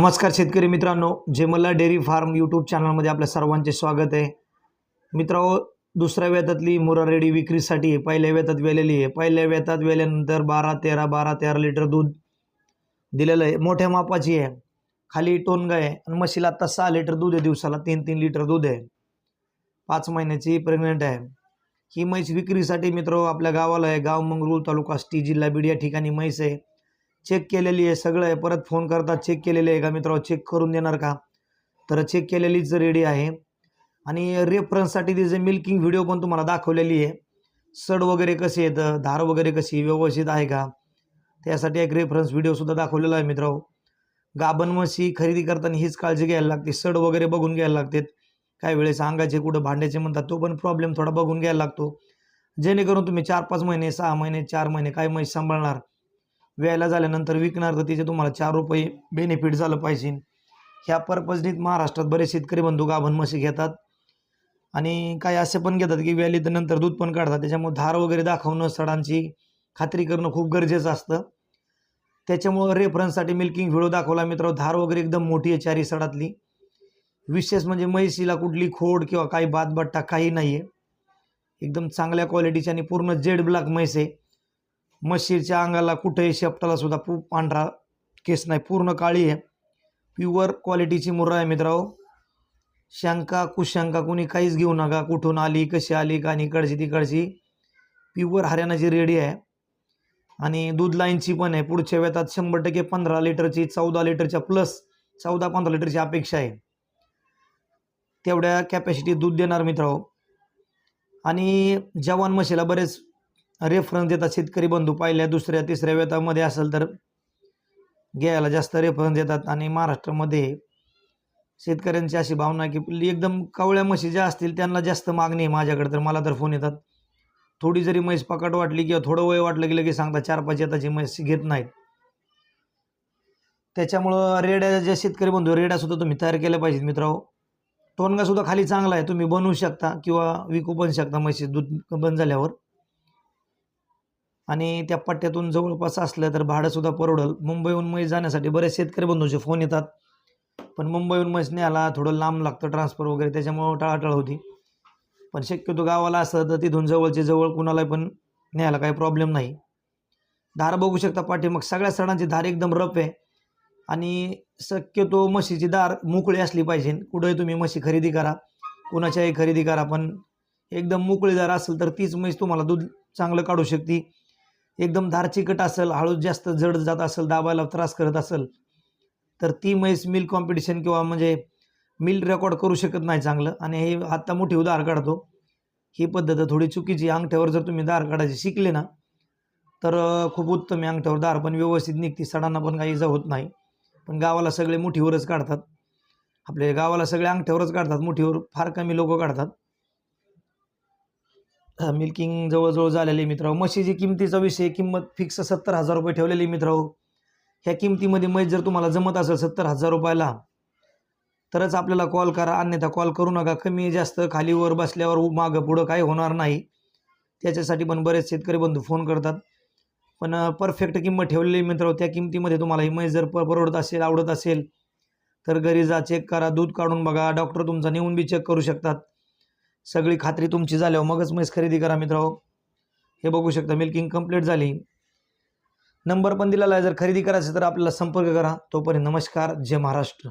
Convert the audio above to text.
नमस्कार शेतकरी मित्रांनो जेमल्ला डेअरी फार्म यूट्यूब चॅनलमध्ये आपल्या सर्वांचे स्वागत आहे. मित्रांनो दुसऱ्या वेतातली मुरा रेडी विक्रीसाठी पहिल्या वेतात वेलेली आहे. पहिल्या वेतात वेल्यानंतर बारा तेरा बारा तेरा लिटर दूध दिलेलं आहे. मोठ्या मापाची आहे. खाली टोनगा आहे आणि म्हशीला आत्ता सहा लिटर दूध आहे. दिवसाला तीन तीन लिटर दूध आहे. पाच महिन्याची प्रेग्नंट आहे. ही म्हैस विक्रीसाठी मित्र आपल्या गावाला आहे. गाव मंगरूळ तालुका टी जिल्हा बीड या ठिकाणी म्हैस आहे. चेक केलेली आहे सगळं आहे. परत फोन करता चेक केलेली आहे का मित्रांनो? चेक करून देणार का? तर चेक केलेलीच रेडी आहे. आणि रेफरन्ससाठी तिचे मिल्किंग व्हिडिओ पण तुम्हाला दाखवलेली आहे. सड वगैरे कसे येतं धार वगैरे कशी व्यवस्थित आहे का? त्यासाठी एक रेफरन्स व्हिडिओसुद्धा दाखवलेला आहे मित्रांनो. गाभण म्हशी खरेदी करताना हीच काळजी घ्यायला लागते. सड वगैरे बघून घ्यायला लागतात. काही वेळेस अंगाचे कुठं भांड्याचे म्हणतात तो पण प्रॉब्लेम थोडा बघून घ्यायला लागतो. जेणेकरून तुम्ही चार पाच महिने सहा महिने चार महिने काय म्हैस सांभाळणार. व्यायला झाल्यानंतर विकणार तर तिचे तुम्हाला चार रुपये बेनिफिट झालं पाहिजे. ह्या पर्पजनीत महाराष्ट्रात बरेच शेतकरी बंधू गाभण म्हशी घेतात. आणि काही असे पण घेतात की व्याली तर नंतर दूध पण काढतात. त्याच्यामुळे धार वगैरे दाखवणं सडांची खात्री करणं खूप गरजेचं असतं. त्याच्यामुळं रेफरन्ससाठी मिल्किंग व्हिडिओ दाखवला मित्र धार वगैरे एकदम मोठी आहे चारी सडातली. विशेष म्हणजे म्हैसीला कुठली खोड किंवा काही बादबट्टा काही नाही आहे एकदम चांगल्या क्वालिटीची आणि पूर्ण जेड ब्लॅक म्हैस आहे. म्हशीच्या अंगाला कुठेही शेपटाला सुद्धा खूप पांढरा केस नाही. पूर्ण काळी आहे. प्युअर क्वालिटीची मुर्रा आहे मित्रांनो. शंका कुशंका कुणी काहीच घेऊ नका. कुठून आली कशी आली का इकडची तिकडची. प्युअर हरियाणाची रेडी आहे. आणि दूध लाईनची पण आहे. पुढच्या वेळात शंभर टक्के पंधरा लिटरची चौदा लिटरच्या प्लस चौदा पंधरा लिटरची अपेक्षा आहे. तेवढ्या कॅपॅसिटी दूध देणार मित्रांनो. आणि जवान म्हशीला बरेच रेफरन्स देतात शेतकरी बंधू. पहिल्या दुसऱ्या तिसऱ्या वेतामध्ये असेल तर घ्यायला जास्त रेफरन्स देतात. आणि महाराष्ट्रामध्ये शेतकऱ्यांची अशी भावना आहे की एकदम कवळ्या म्हशी ज्या असतील त्यांना जास्त मागणी आहे माझ्याकडे तर मला तर फोन येतात. थोडी जरी म्हैस पकड वाटली किंवा थोडं वय वाटलं की लगेच सांगता चार पाच येताची म्हैस घेत नाहीत. त्याच्यामुळं रेड्या ज्या शेतकरी बंधू रेड्यासुद्धा तुम्ही तयार केल्या पाहिजेत मित्रांनो. टोनगासुद्धा खाली चांगला आहे. तुम्ही बनवू शकता किंवा विकू पण शकता म्हशी दूध बंद झाल्यावर. आणि त्या पट्ट्यातून जवळपास असलं तर भाडंसुद्धा परवडल. मुंबईहून म्हैस जाण्यासाठी बरेच शेतकरी बंधूंचे फोन येतात. पण मुंबईहून म्हैस न्यायला थोडं लांब लागतं ट्रान्सफर वगैरे त्याच्यामुळं टाळाटाळ होती. पण शक्यतो गावाला असतं तर तिथून जवळचे जवळ कुणाला पण न्यायला काही प्रॉब्लेम नाही. धार बघू शकता पाठी मग सगळ्या सणांची धार एकदम रफ आहे. आणि शक्यतो म्हशीची दार मोकळी असली पाहिजे. कुठंही तुम्ही म्हशी खरेदी करा. कुणाच्याही खरेदी करा. पण एकदम मोकळी दार असेल तर तीच म्हैस तुम्हाला दूध चांगलं काढू शकते. एकदम धार चिकट असेल हळूच जास्त जड जात असेल दाबायला त्रास करत असेल तर ती म्हैस मिल कॉम्पिटिशन किंवा म्हणजे मिल रेकॉर्ड करू शकत नाही चांगलं. आणि हे आत्ता मोठी उदार काढतो. ही पद्धत थोडी चुकीची अंगठ्यावर जर तुम्ही दार काढायचे शिकले ना तर खूप उत्तम अंगठ्यावर दार पण व्यवस्थित निघते. सडांना पण काही इजा होत नाही. पण गावाला सगळे मुठीवरच काढतात. आपल्या गावाला सगळे अंगठ्यावरच काढतात. मुठीवर फार कमी लोक काढतात. मिल्किंग जवळजवळ झालेली मित्र म्हशीची किमतीचा विषय किंमत फिक्स सत्तर हजार रुपये ठेवलेली मित्र ह्या किमतीमध्ये म्हैस जर तुम्हाला जमत असेल सत्तर हजार रुपयाला तरच आपल्याला कॉल करा. अन्यथा कॉल करू नका. कमी जास्त खालीवर बसल्यावर मागं पुढं काही होणार नाही. त्याच्यासाठी पण बरेच शेतकरी बंधू फोन करतात. पण परफेक्ट किंमत ठेवलेली मित्र त्या किमतीमध्ये तुम्हाला ही म्हैस जर परवडत असेल आवडत असेल तर घरी जा चेक करा. दूध काढून बघा. डॉक्टर तुमचा नेऊन बी चेक करू शकतात. सगळी खात्री तुमची झाल्यावर मगच म्हैस खरेदी करा मित्रांनो. हे बघू शकता मिल्किंग कंप्लीट झाली. नंबर पण दिलेला आहे जर खरेदी करायचं तर आपल्याला संपर्क करा. तोपर्यंत नमस्कार जय महाराष्ट्र.